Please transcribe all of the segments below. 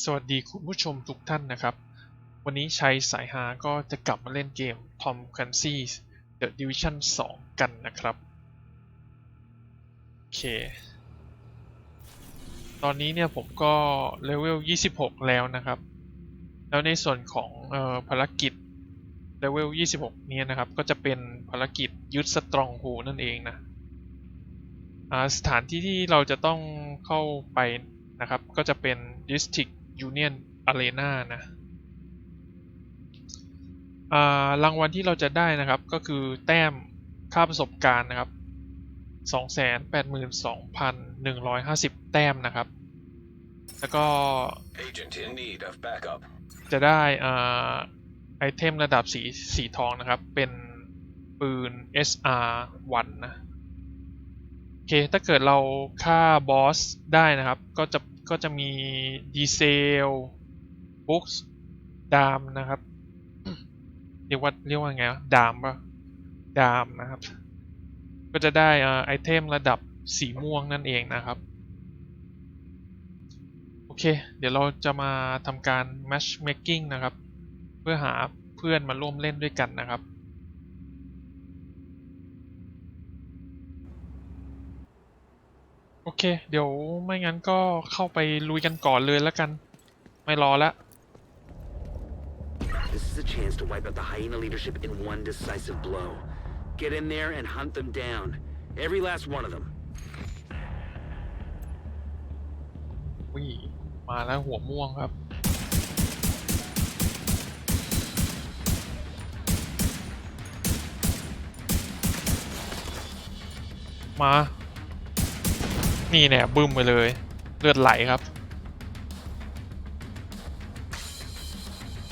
สวัสดีคุณผู้ชมทุกท่านนะครับ วันนี้ชัยสายฮาก็จะกลับมาเล่นเกม Tom Clancy's The Division 2 กันนะครับ โอเค ตอนนี้เนี่ยผมก็เลเวล 26 แล้วนะครับ แล้วในส่วนของเออภารกิจเลเวล 26 เนี่ยนะครับ ก็จะเป็นภารกิจยึดสตรองโฮนั่นเองนะสถานที่ที่เราจะต้องเข้าไปนะครับ ก็จะเป็น District Union Arena นะอ่ารางวัลที่เราจะได้นะครับก็คือแต้มค่าประสบการณ์นะครับ 282,150 แต้มนะครับ แล้วก็ Agent in need of backup. จะได้อ่าไอเทมระดับสีสีทองนะครับ เป็นปืน SR1 นะโอเคถ้าเกิดเราฆ่าบอสได้นะครับ ก็จะ ก็จะมีดีเซลบุ๊กส์ดามนะครับ เรียกว่าเรียกว่าไงดามปะดามนะครับ ก็จะได้อ่าไอเทมระดับสีม่วงนั่นเองนะครับ โอเค เดี๋ยวเราจะมาทำการ matchmaking นะครับ เพื่อหาเพื่อนมาร่วมเล่นด้วยกันนะครับ โอเค เดี๋ยวไม่งั้นก็เข้าไปลุยกันก่อนเลยแล้วกัน ไม่รอละ This is a chance to wipe out the hyena leadership in one decisive blow. Get in there and hunt them down. Every last one of them. วิมาแล้วหัวม่วงครับ มา นี่เนี่ยบึ้มไปเลย เลือดไหลครับ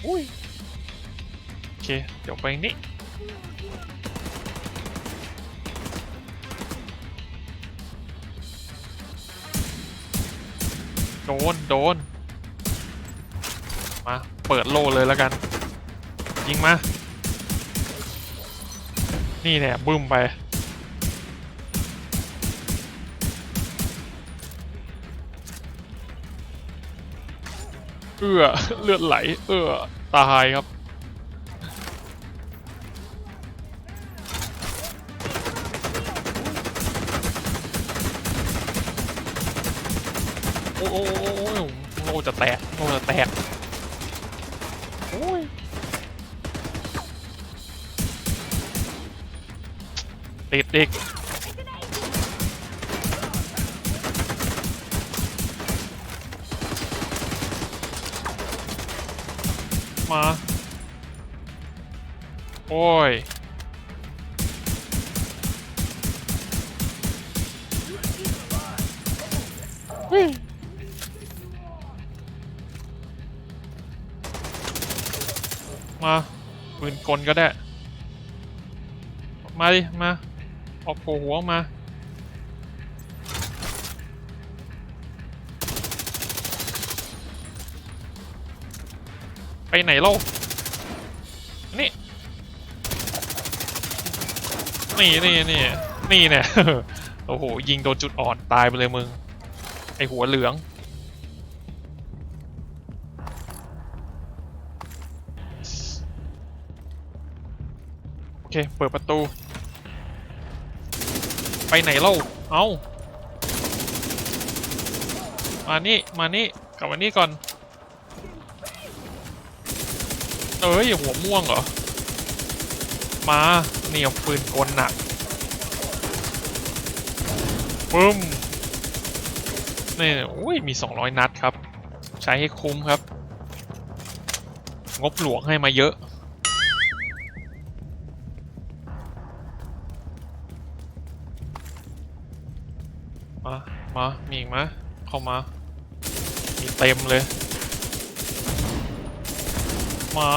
อุ้ยโอเคเดี๋ยวไปนี่โดน โดน มา เปิดโลเลยแล้วกัน ยิงมา นี่เนี่ยบึ้มไป เอื้อเลือดไหล เอื้อตายครับ โอ้โอ้โอ้โอ้โลจะแตกโลจะแตกโอ้ยติดอีก มา โอ้ย มาปืนกลก็ได้ มาดิ มา ออกโผล่หัวมา ไปไหนเล่า นี่ นี่นี่นี่นี่เนี่ยโอ้โห ยิงโดนจุดอ่อนตายไปเลยมึง ไอหัวเหลือง โอเค เปิดประตู ไปไหนเล่า เอามานี่ มานี่ กลับมานี่ก่อน เอ้ยหัวม่วงเหรอ มาเนี่ยปืนกลหนักปึ้มนี่อุ้ยมี 200 นัดครับ ใช้ให้คุ้มครับ งบหลวงให้มาเยอะมา มา มีอีกไหมเข้ามา มีเต็มเลย มา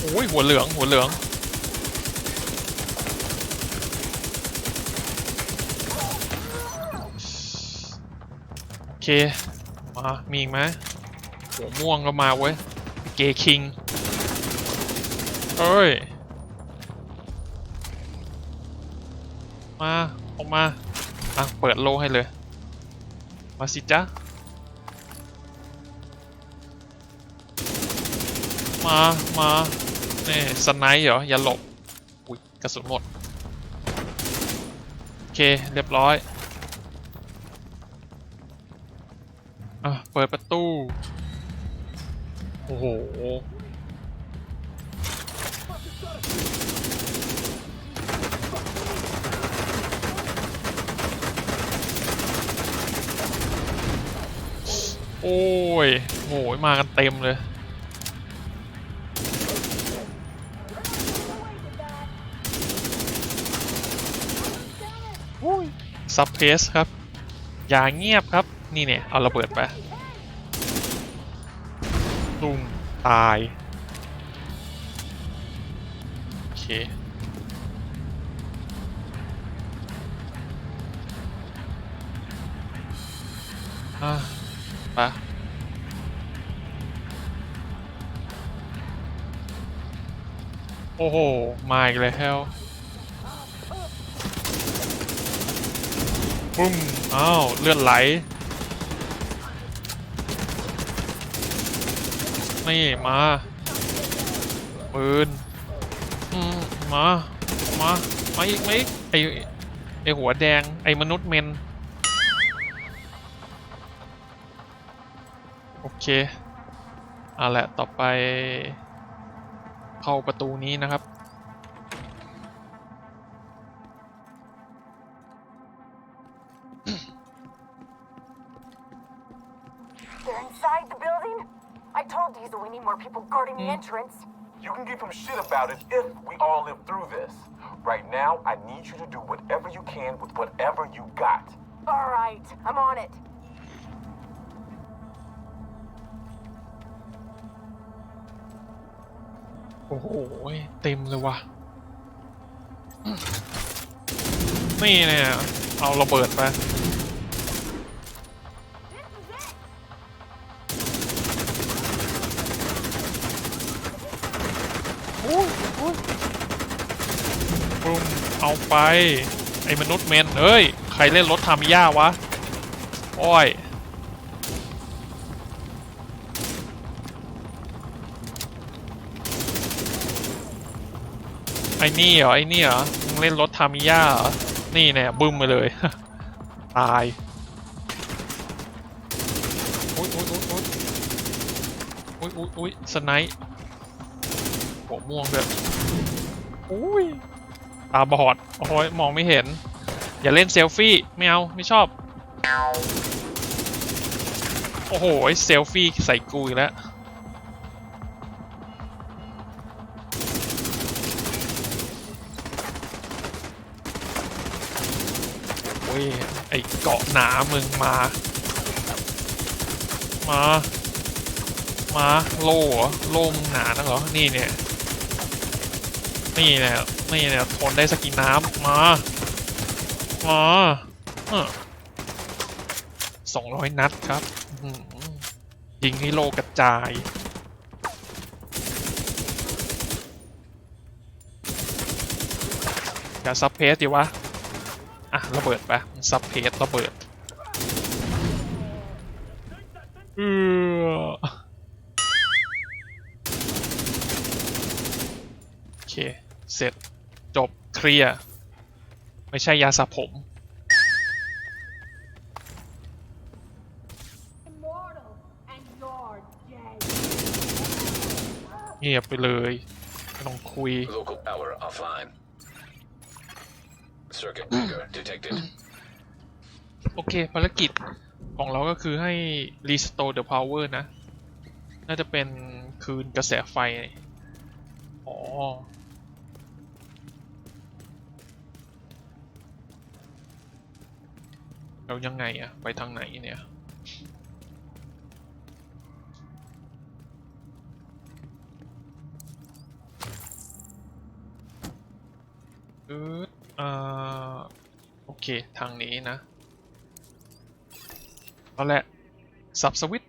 โอ้ยหัวเหลือง หัวเหลือง โอเค มา มีอีกไหมหัวม่วงก็มาเว้ย เกคิง เอ้ย มา ออกมา อะ เปิดโลให้เลย มาสิจ๊ะ มา มาเนี่สไนเหรอ อย่าหลบ อุ้ยกระสุนหมด โอเค เรียบร้อย อะ เปิดประตู โอ้โห โอ้ยโหยมากันเต็มเลย ซับเพสครับ อย่าเงียบครับ นี่เนี่ย เอาระเบิดไปตุ้มตาย โอเค โอ้โห มาอีกแล้วปุ้มอ้าวเลือดไหล นี่ มาปืนมา มา มาอีกมาอีกไอไอหัวแดง ไอมนุษย์เมน โอเคเอาละต่อไป เข้าประตูนี้นะครับ They're inside the building? I told Diesel we need more people guarding the entrance. You can give him shit about it if we all live through this. Right now, I need you to do whatever you can with whatever you got. All right, I'm on it. โอ้โหเต็มเลยว่ะนี่เนี่ย เอาระเบิดไปปุ้มเอาไป ไอ้มนุษย์เมนเอ้ย ใครเล่นรถทามิย่าวะโอ้ย ไอ้ นี่เหรอไอ้นี่เหรอมึงเล่นรถทามิย่าเหรอ นี่เนี่ยบึ้มไปเลย ตายอุ้ยอุ้ยอุ้ยอุ้ยอุ้ยอุ้ยอุ้ยสไนป์หัวม่วงด้วยอุ้ยตาบอดโอ้ยมองไม่เห็น อย่าเล่นเซลฟี่ไม่เอาไม่ชอบ โอ้โหเซลฟี่ใส่กูอีกแล้ว หนามึงมา มา มาโล่เหรอโล่มึงหนานักเหรอ นี่เนี่ย นี่เนี่ยนี่เนี่ยทนได้สกกินน้ำมา มาสองร้อยนัดครับยิงให้โลกระจายอย่าซับเพสดิวะ อะ ระเบิดไปซับเพสระเบิด เออโอเค เสร็จ จบ เคลียร์ ไม่ใช่ยาสระผม Immortal, and you're dead. เงียบไปเลยไม่ต้องคุย Local power offline. Circuit breaker detected. โอเคภารกิจ ของเราก็คือให้ restore the power นะ น่าจะเป็นคืนกระแสไฟ อ๋อ เรายังไงอะไปทางไหนเนี่ยอืดอ่า โอเค ทางนี้นะ เอาแหละสับสวิต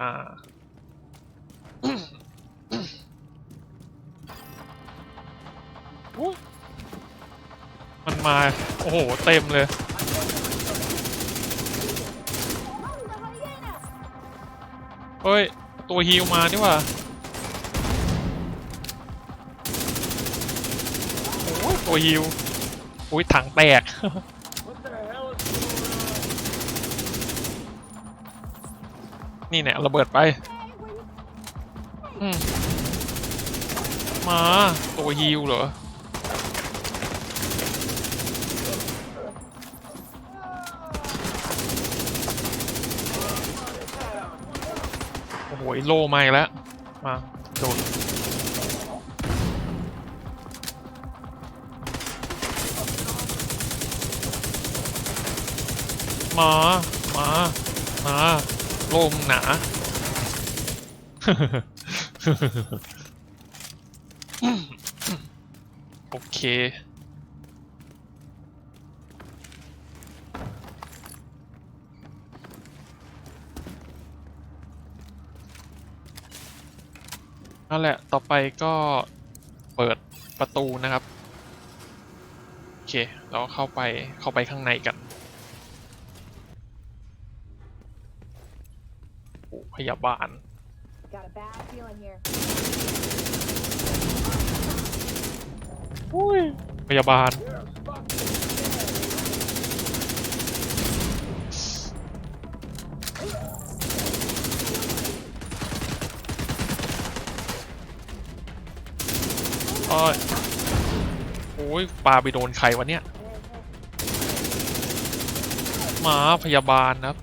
อ่ามันมา โอ้โห เต็มเลย เฮ้ย ตัวฮิวมานี่ว่าโอ้ยตัวฮิว อุ้ยถังแตก นี่เนี่ยระเบิดไป อืมมาตัวฮิวเหรอ โอ้โหโลมาอีกแล้ว มา โดน มา มา มาโลมงหนาโอเคนั่นแหละ ต่อไปก็เปิดประตูนะครับ โอเค เราเข้าไปเข้าไปข้างในกัน พยาบาล Got a bad feeling here. อุ้ยพยาบาล โอ้ยโอ้ยปลาไปโดนใครวะเนี่ยหมาพยาบาลนะครับ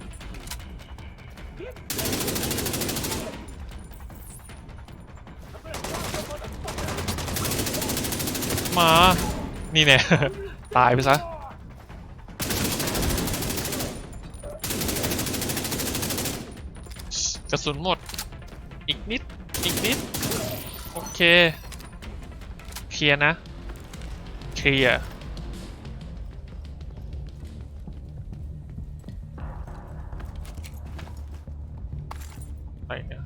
มา นี่เนี่ยตายไปซะ กระสุนหมด อีกนิด อีกนิด โอเค เคลียร์นะ เคลียร์อะไรเนี่ย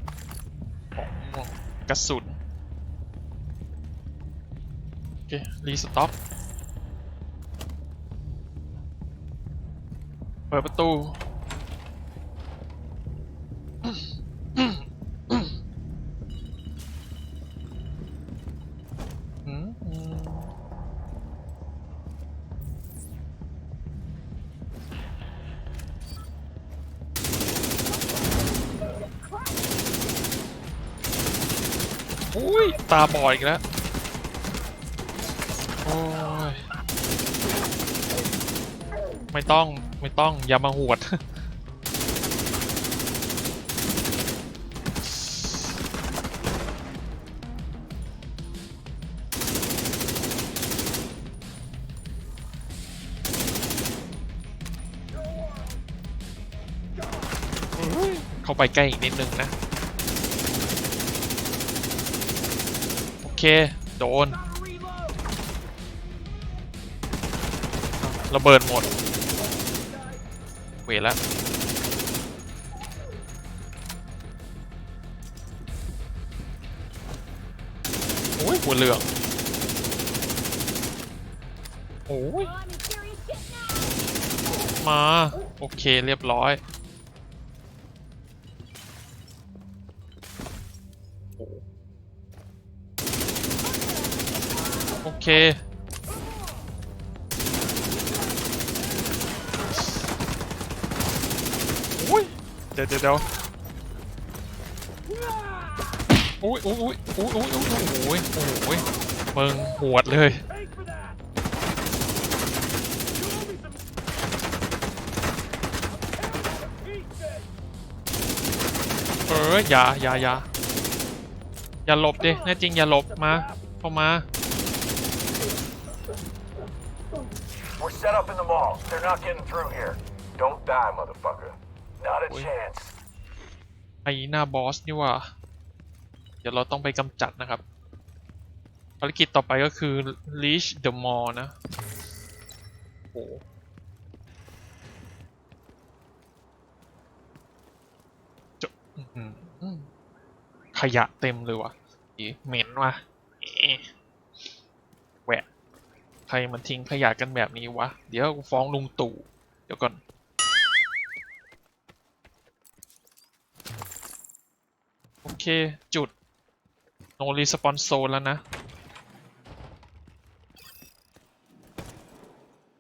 กระสุน โอเค รีสต็อกเปิดประตูอุ้ยตาบอดอีกแล้ว โอ้ย ไม่ต้องไม่ต้องอย่ามาหวด เข้าไปใกล้อีกนิดนึงนะ โอเค โดนระเบิดหมด เวรแล้วโอ้ยหัวเหลืองโอ้ยมา โอเคเรียบร้อยโอเค อุ้ย เดี๋ยวเดี๋ยวเดี๋ยวอุ้ยอุ้ยอุ้ยอุ้ยอุ้ยอุ้ยอุ้ยอุ้ยมึงหวดเลยเอออย่าอย่าอย่าอย่าหลบดิแน่จริงอย่าหลบมาเข้ามา We're set up in the mall. They're not getting through here. Don't die, motherfucker. Not a Ui. chance. ไอหน้าบอสนี่ว่า เดี๋ยวเราต้องไปกำจัดนะครับ ภารกิจต่อไปก็คือ reach the mall นะ โอ้จะขยะเต็มเลยว่ะเหม็นว่ะเอ๊ะแหวะใครมันทิ้งขยะกันแบบนี้วะ เดี๋ยวฟ้องลุงตู่ เดี๋ยวก่อน โอเคจุด no response zone แล้วนะ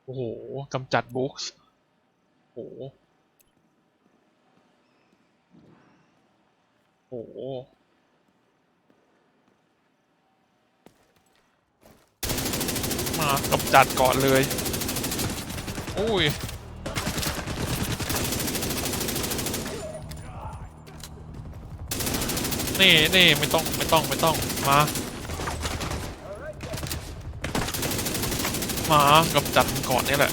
โอ้โหกำจัดบุ๊กส์โอ้โหโอ้โหมากำจัดก่อนเลยโอ้ย นี่นี่ไม่ต้องไม่ต้องไม่ต้องมา มากำจัดก่อนนี่แหละ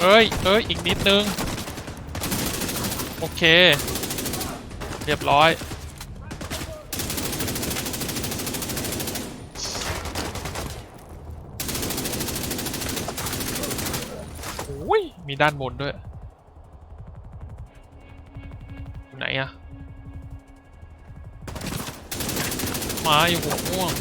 เอ้ยเอ้ยอีกนิดนึง โอเค เรียบร้อย โอ้ย มี ด้านบนด้วย ไหนอะมาอยู่หัวม่วง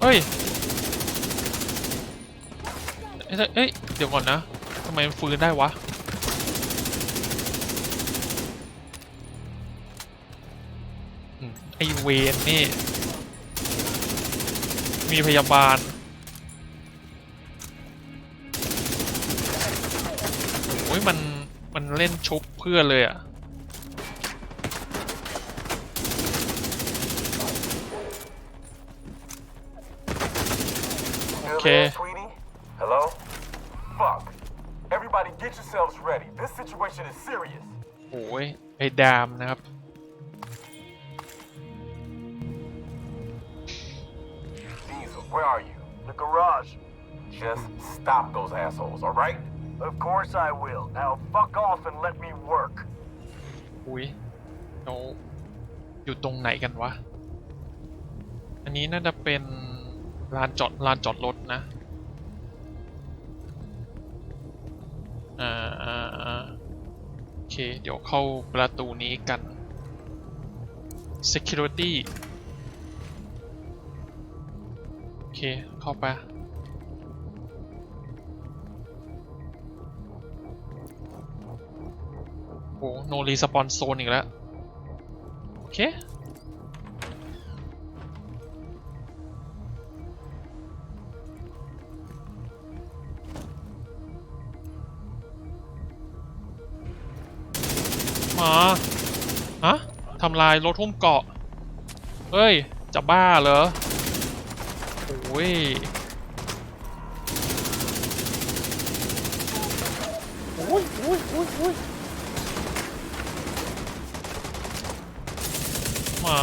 เฮ้ยเอ้ยเอ้ยเดี๋ยวก่อนนะ ทำไมมันฟื้นได้วะ ไอเวนนี่ มีพยาบาล โอ้ยมันมันเล่นชุบเพื่อนเลยอะ Still Okay. there, sweetie? Hello? Fuck. Everybody get yourselves ready. This situation is serious. โอ้ยไอ้ดามนะครับ Right, Of course I will. Now fuck off and let me work. อุ้ยเราอยู่ตรงไหนกันวะ อันนี้น่าจะเป็นลานจอดลานจอดรถนะ อ่าอ่าอ่าโอเค เดี๋ยวเข้าประตูนี้กัน security โอเค เข้าไป โอ้โนรีสปอนโซนอีกแล้ว โอเค มาฮะทำลายรถทุ่มเกาะ เฮ้ย จะบ้าเหรอโอ้ยโอ้ยโอ้ยโอ้ยโอ้ย มา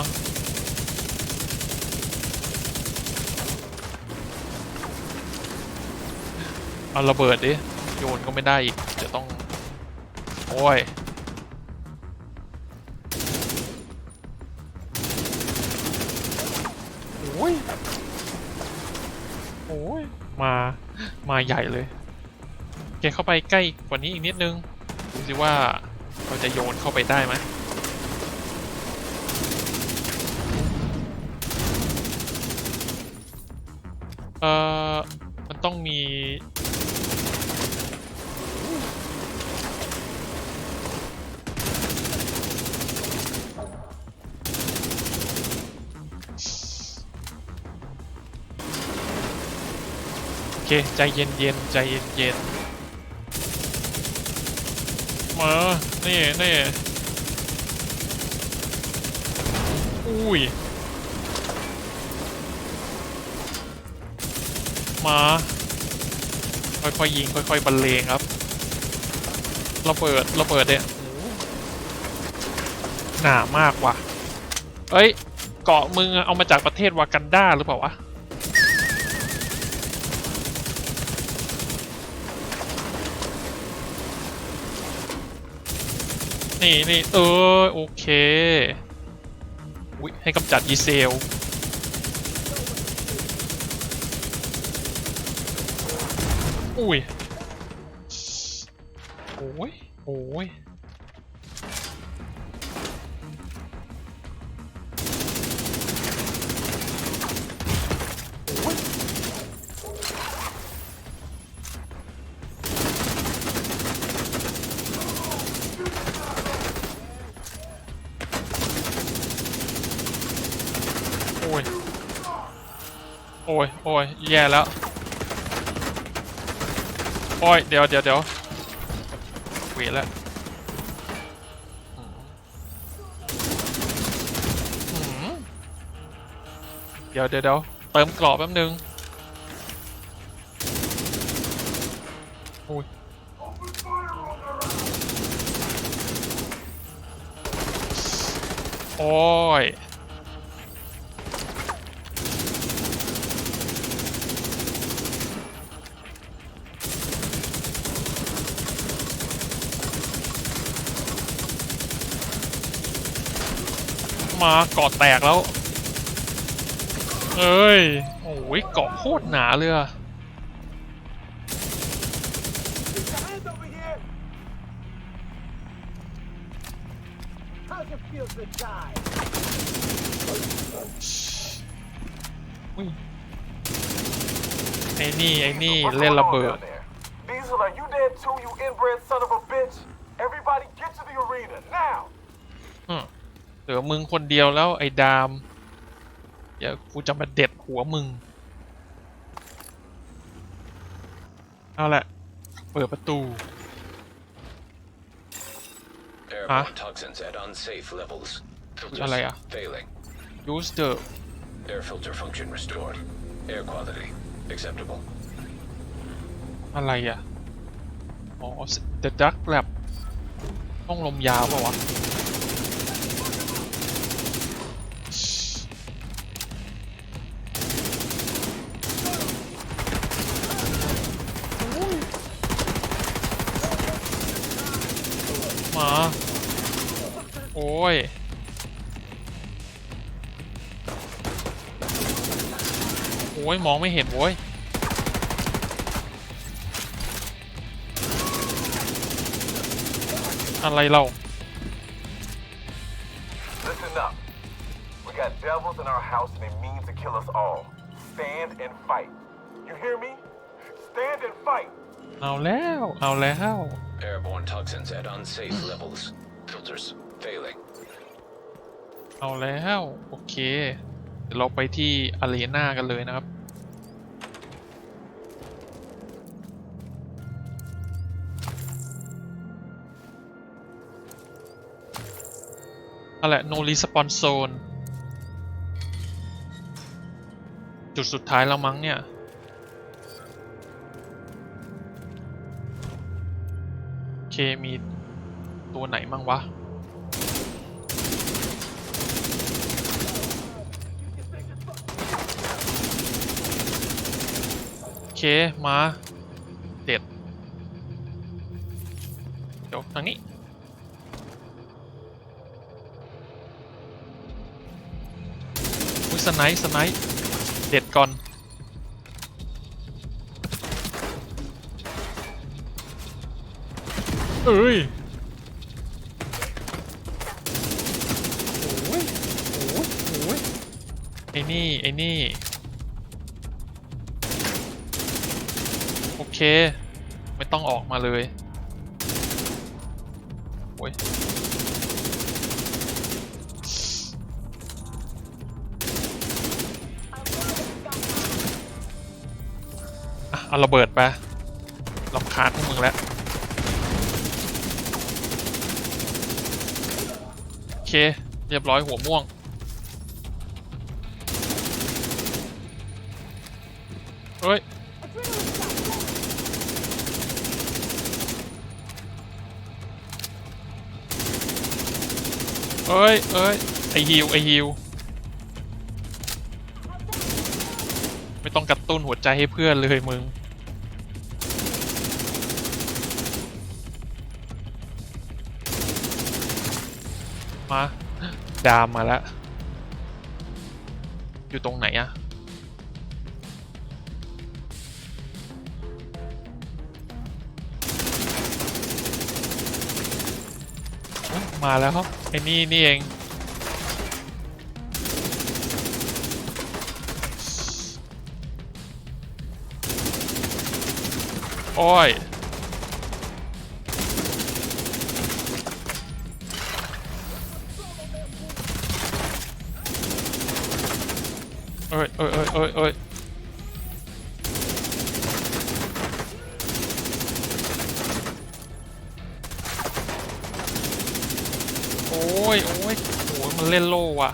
เอาระเบิดดิ โยนก็ไม่ได้อีก จะต้อง โอ้ย โอ้ย โอ้ย มา มาใหญ่เลยแกเข้าไปใกล้กว่านี้อีกนิดนึง ดูสิว่าเราจะโยนเข้าไปได้ไหม เอ่อ มันต้องมี โอเค ใจเย็นเย็นใจเย็นเย็นมา นี่นี่อุ้ย มา ค่อยๆยิงค่อยๆบรรเลงครับระเบิดระเบิดเนี่ยหนามากว่ะเอ้ย เกาะมึงอเอามาจากประเทศวากันดาหรือเปล่าวะนี่นี่เออโอเค อุ๊ยให้กำจัดยีเซล อุ้ยโอ้ยโอ้ยโอ้ย โอ้ย โอ้ย แย่แล้ว โอ้ยเดี๋ยวเดี๋ยวเดี๋ยวเวทแล้วเดี๋ยวเดี๋ยวเดี๋ยวเติมกรอบแป๊บนึงโอ้ยโอ้ย มาเกาะแตกแล้ว เอ้ย โอ้ยเกาะโคตรหนาเลยอะไอ้นี่ ไอ้นี่ เล่นระเบิด bitch? Everybody get to the arena, now! อืมเห ลือมึงคนเดียวแล้วไอ้ดาม เดี๋ยวกูจะมาเด็ดหัวมึง เอาละเปิดประตู Airborne toxins at unsafe levels. Filters Allee, ja. failing. use the Air filter function restored. Air quality acceptable. อะไรอะ อ๋อ the duck lab ห้องลมยาวเปล่าวะ ไม่เห็นโว้ยอะไรเรา Listen up. We got devils in our house and they mean to kill us all. Stand and fight. You hear me? Stand and fight. เอาแล้ว เอาแล้ว Airborne toxins at unsafe levels. Filters failing. เอาแล้ว โอเค เดี๋ยวเราไปที่อารีนากันเลยนะครับ อะไร no respawn zone จุดสุดท้ายแล้วมั้งเนี่ย โอเค มีตัวไหนมั่งวะ โอเค มา เด็ด เดี๋ยวทางนี้ สไนส์สไนส์เด็ดก่อน เอ้ยโอ้ยโอ้ยโอ้ยไอ้นี่ ไอ้นี่ โอเค ไม่ต้องออกมาเลยโอ้ย เอาระเบิดไปลำคาญพวกมึงแล้ว โอเค เรียบร้อยหัวม่วง เฮ้ย เอ้ยเอ้ย ไอฮิว ไอฮิว ไม่ต้องกระตุ้นหัวใจให้เพื่อนเลยมึง ดามมาแล้ว อยู่ตรงไหนอะมาแล้วครับไอ้นี่นี่เองโอ้ย อ้ยเอ้ยเอ้ยโอ้ย โอ้ยโอ้ยมันเล่นโล่ว่ะ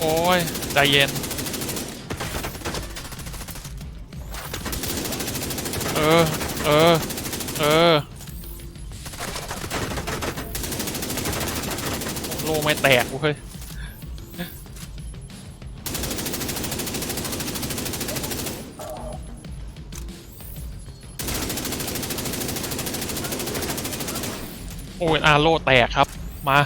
โอ้ย ใจเย็น เออ เออ โอ้ยอาโลแตกครับ มา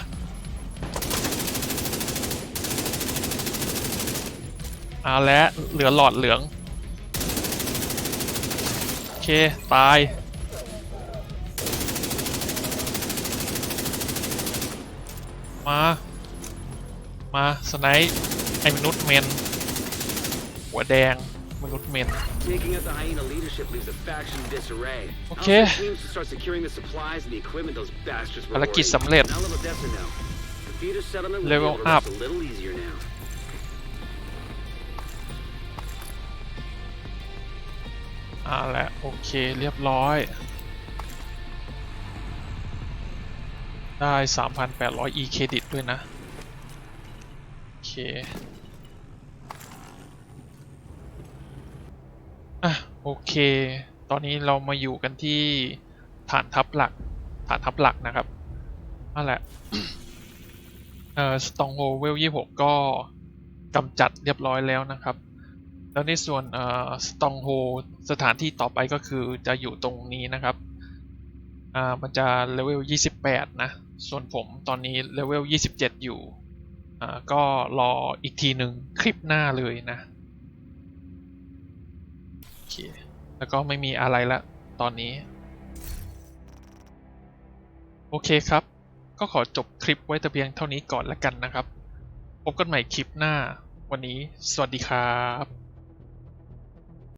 อาแล้วเหลือหลอดเหลือง โอเค ตาย มา มา สไนป์ไอ้มนุษย์เมน หัวแดง มนุษย์เมน Taking out the hyena leadership leaves the faction in disarray. Okay. Alpha teams to start securing the supplies and the equipment those bastards were ภารกิจ hoarding. สำเร็จ Now level Dessa know. The feeder settlement will Level be able to rest up. a little easier now. อ่าแหละโอเคเรียบร้อย ได้ 3,800 e เครดิตด้วยนะ โอเค อะ โอเค ตอนนี้เรามาอยู่กันที่ฐานทัพหลัก ฐานทัพหลักนะครับนั่นแหละ เอ่อสตองโฮเวล26ก็กำจัดเรียบร้อยแล้วนะครับ แล้วในส่วนเอ่อสตองโฮสถานที่ต่อไปก็คือจะอยู่ตรงนี้นะครับอ่ามันจะเลเวล28นะ ส่วนผมตอนนี้เลเวล27อยู่ อ่า ก็รออีกทีหนึ่งคลิปหน้าเลยนะ อเค แล้วก็ไม่มีอะไรละ ตอนนี้ โอเคครับ ก็ขอจบคลิปไว้แต่เพียงเท่านี้ก่อนละกันนะครับ พบกันใหม่คลิปหน้า วันนี้ สวัสดีครับ